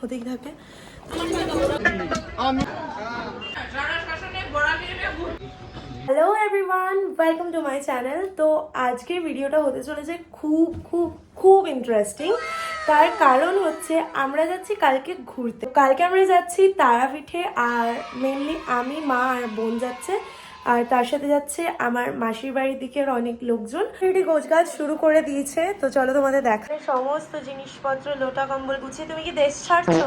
হতেই থাকে। Hello everyone welcome to my channel তো আজকের ভিডিওটা হতে চলেছে খুব খুব খুব ইন্টারেস্টিং তার কারণ হচ্ছে আমরা যাচ্ছি কালকে ঘুরতে। কালকে আমরা যাচ্ছি তারাপীঠে আর মেনলি আমি, মা আর বোন যাচ্ছে। আর তার সাথে যাচ্ছে আমার মাসির বাড়ির দিকের অনেক লোকজন। এটি গোছগাছ শুরু করে দিয়েছে তো চলো তোমাদের দেখ। সমস্ত জিনিসপত্র লোটা কম্বল গুছিয়ে তুমি কি দেশ ছাড়ছো?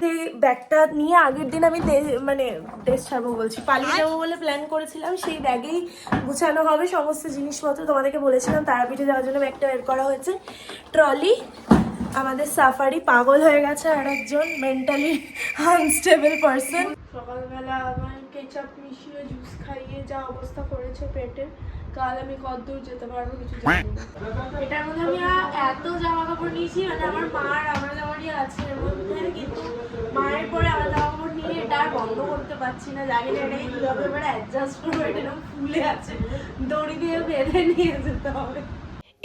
সেই ব্যাগটা নিয়ে আগের দিন আমি মানে দেশ ছাড়বো বলছি পালিয়ে যাব বলে প্ল্যান করেছিলাম সেই ব্যাগেই গুছানো হবে সমস্ত জিনিসপত্র। তোমাদেরকে বলেছিলাম তারাপীঠে যাওয়ার জন্য ব্যাগটা বের করা হয়েছে। ট্রলি আমাদের সাফারি পাগল হয়ে গেছে আর একজন মেন্টালি আনস্টেবল পারসন সকালবেলা আমার কেচাপ মিশিয়ে জুস খাইয়ে যা অবস্থা করেছে পেটে, কাল আমি কতদূর যেতে পারব কিছু জানি এটার মধ্যে আমি এত জামা কাপড় নিয়েছি মানে আমার মার আমার জামারই আছে এর মধ্যে, কিন্তু মায়ের পরে আমার জামা কাপড় নিয়ে এটা বন্ধ করতে পারছি না, জানি না এটাকে কীভাবে, এবার অ্যাডজাস্ট করব, এটা ফুলে আছে। দড়ি দিয়ে বেঁধে নিয়ে যেতে হবে।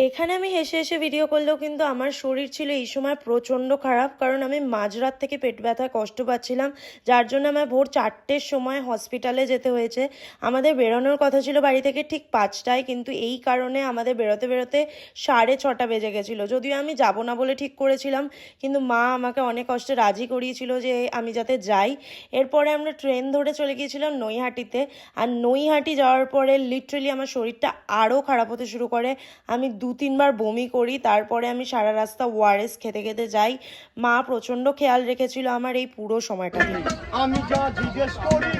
এখানে আমি হেসে হেসে ভিডিও করলেও কিন্তু আমার শরীর ছিল এই সময় প্রচণ্ড খারাপ, কারণ আমি মাঝরাত থেকে পেট ব্যথায় কষ্ট পাচ্ছিলাম, যার জন্য আমার ভোর চারটের সময় হসপিটালে যেতে হয়েছে। আমাদের বেরোনোর কথা ছিল বাড়ি থেকে ঠিক পাঁচটায়, কিন্তু এই কারণে আমাদের বেরোতে বেরোতে সাড়ে ছটা বেজে গেছিল। যদিও আমি যাব না বলে ঠিক করেছিলাম, কিন্তু মা আমাকে অনেক কষ্টে রাজি করিয়েছিল যে আমি যাতে যাই। এরপরে আমরা ট্রেন ধরে চলে গিয়েছিলাম নৈহাটিতে, আর নৈহাটি যাওয়ার পরে লিটারেলি আমার শরীরটা আরও খারাপ হতে শুরু করে। আমি দু তিনবার বমি করি, তারপরে আমি সারা রাস্তা ওয়ারেস খেতে খেতে যাই। মা প্রচণ্ড খেয়াল রেখেছিল আমার এই পুরো সময়টা আমি যা জিজ্ঞেস করি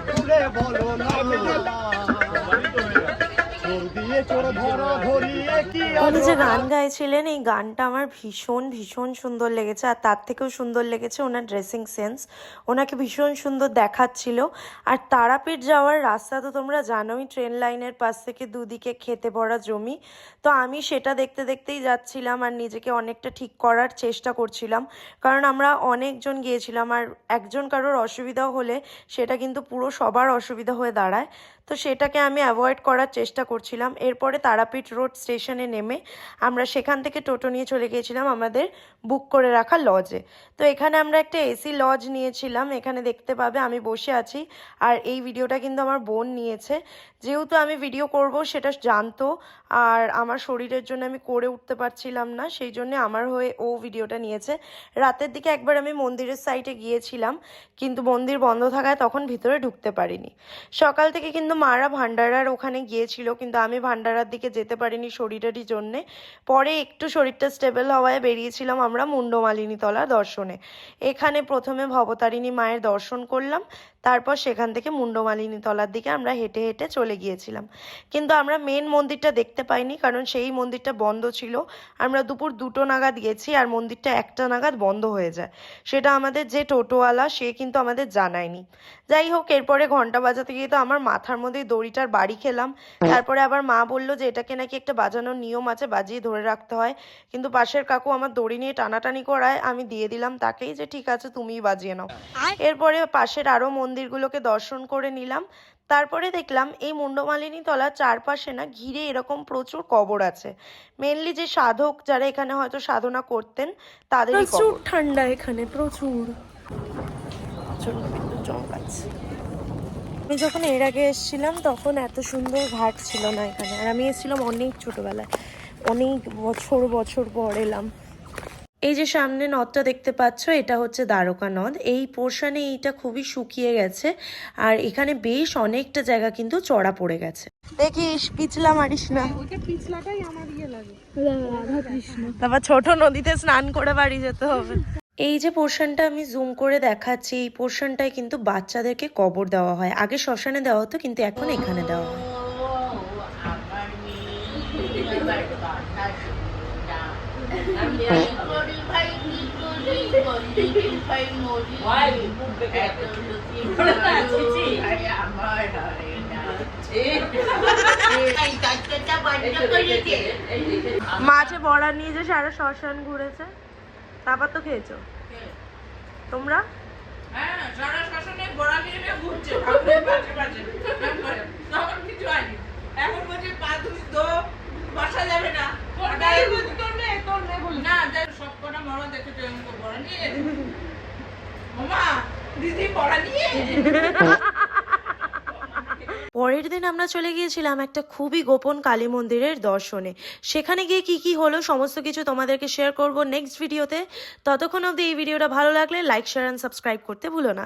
বলো না। যে গান গাইছিলেন, এই গানটা আমার ভীষণ ভীষণ সুন্দর লেগেছে, আর তার থেকেও সুন্দর লেগেছে ওনার ড্রেসিং সেন্স ওনাকে ভীষণ সুন্দর দেখাচ্ছিল। আর তারাপীঠ যাওয়ার রাস্তা তো তোমরা জানোই ট্রেন লাইনের পাশ থেকে দুদিকে খেতে পড়া জমি। তো আমি সেটা দেখতে দেখতেই যাচ্ছিলাম আর নিজেকে অনেকটা ঠিক করার চেষ্টা করছিলাম। কারণ আমরা অনেকজন গিয়েছিলাম আর একজন কারোর অসুবিধা হলে সেটা কিন্তু পুরো সবার অসুবিধা হয়ে দাঁড়ায়। তো সেটাকে আমি অ্যাভয়েড করার চেষ্টা করছিলাম। এরপরে তারাপীঠ রোড স্টেশনে নেমে আমরা সেখান থেকে টোটো নিয়ে চলে গিয়েছিলাম আমাদের বুক করে রাখা লজে। তো এখানে আমরা একটা এসি লজ নিয়েছিলাম। এখানে দেখতে পাবে আমি বসে আছি। আর এই ভিডিওটা কিন্তু আমার বোন নিয়েছে। যেহেতু আমি ভিডিও করব, সেটা জানতো। আর আমার শরীরের জন্য আমি করে উঠতে পারছিলাম না, সেই জন্য আমার হয়ে ও ভিডিওটা নিয়েছে। রাতের দিকে একবার আমি মন্দিরের সাইডে গিয়েছিলাম, কিন্তু মন্দির বন্ধ থাকায় তখন ভিতরে ঢুকতে পারিনি। সকাল থেকে কিন্তু মারা ভান্ডারার ওখানে গিয়েছিল কিন্তু আমি ভান্ডারার দিকে যেতে পারিনি শরীরেরই জন্যে। পরে একটু শরীরটা স্টেবল হওয়ায় বেরিয়েছিলাম আমরা মুন্ডমালিনী তলা দর্শনে। এখানে প্রথমে ভবতারিণী মায়ের দর্শন করলাম। তারপর সেখান থেকে মুন্ডমালিনী তলার দিকে আমরা হেঁটে হেঁটে চলে গিয়েছিলাম। কিন্তু আমরা মেন মন্দিরটা দেখতে পাইনি কারণ সেই মন্দিরটা বন্ধ ছিল। আমরা দুপুর দুটো নাগাদ গেছি আর মন্দিরটা একটা নাগাদ বন্ধ হয়ে যায়। সেটা আমাদের যে টোটোওয়ালা সে কিন্তু আমাদের জানায়নি। যাই হোক এরপরে ঘণ্টা বাজাতে গিয়ে তো আমার মাথার মধ্যে দড়িটার বাড়ি খেলাম। তারপরে আবার মা বলল যে এটাকে নাকি একটা বাজানোর নিয়ম আছে বাজিয়ে ধরে রাখতে হয়। কিন্তু পাশের কাকু আমার দড়ি নিয়ে টানাটানি করায় আমি দিয়ে দিলাম তাকেই যে ঠিক আছে তুমিই বাজিয়ে নাও। এরপরে পাশের আরও মন্দিরগুলোকে দর্শন করে নিলাম। তারপরে দেখলাম এই মুন্ডমালিনী তলার চারপাশে না ঘিরে এরকম প্রচুর কবর আছে। মেনলি যে সাধক যারা এখানে হয়তো সাধনা করতেন তাদের প্রচুর ঠান্ডা এখানে প্রচুর। চমকাচ্ছে। আমি যখন এর আগে এসেছিলাম তখন এত সুন্দর ঘাট ছিল না এখানে। আর আমি এসেছিলাম অনেক ছোটবেলায়। অনেক বছর বছর পর এলাম। এই যে সামনে নদটা দেখতে পাচ্ছ এটা হচ্ছে দ্বারকা নদ। এই পোর্শনে এইটা খুবই শুকিয়ে গেছে আর এখানে বেশ অনেকটা জায়গা কিন্তু চড়া পড়ে গেছে। দেখিস পিছলা মারিস না। তারপর ছোট নদীতে স্নান করে বাড়ি যেতে হবে। এই যে পোর্শনটা আমি জুম করে দেখাচ্ছি এই পোর্শনটায় কিন্তু বাচ্চাদেরকে কবর দেওয়া হয়। আগে শ্মশানে দেওয়া হতো কিন্তু এখন এখানে দেওয়া হয়। মাছে বড়া নিয়ে যে সারা শ্মশান ঘুরেছে তারপর তো খেয়েছো। তোমরা? হ্যাঁ, সারা শাসনে বড়া নিয়ে ঘুরছে, ঠাকুরের পাশে পাশে। তখন কিছু হয়নি। এখন বলছে, পা ধুই তো, বসা যাবে না। ওটাই বলছি, তোর মেয়ে তোর নে বলি না যে পরের দিন আমরা চলে গিয়েছিলাম একটা খুবই গোপন কালী মন্দিরের দর্শনে। সেখানে গিয়ে কি কি হলো সমস্ত কিছু তোমাদেরকে শেয়ার করব নেক্সট ভিডিওতে ততক্ষণ অবধি এই ভিডিওটা ভালো লাগলে লাইক শেয়ার অ্যান্ড সাবস্ক্রাইব করতে ভুলো না।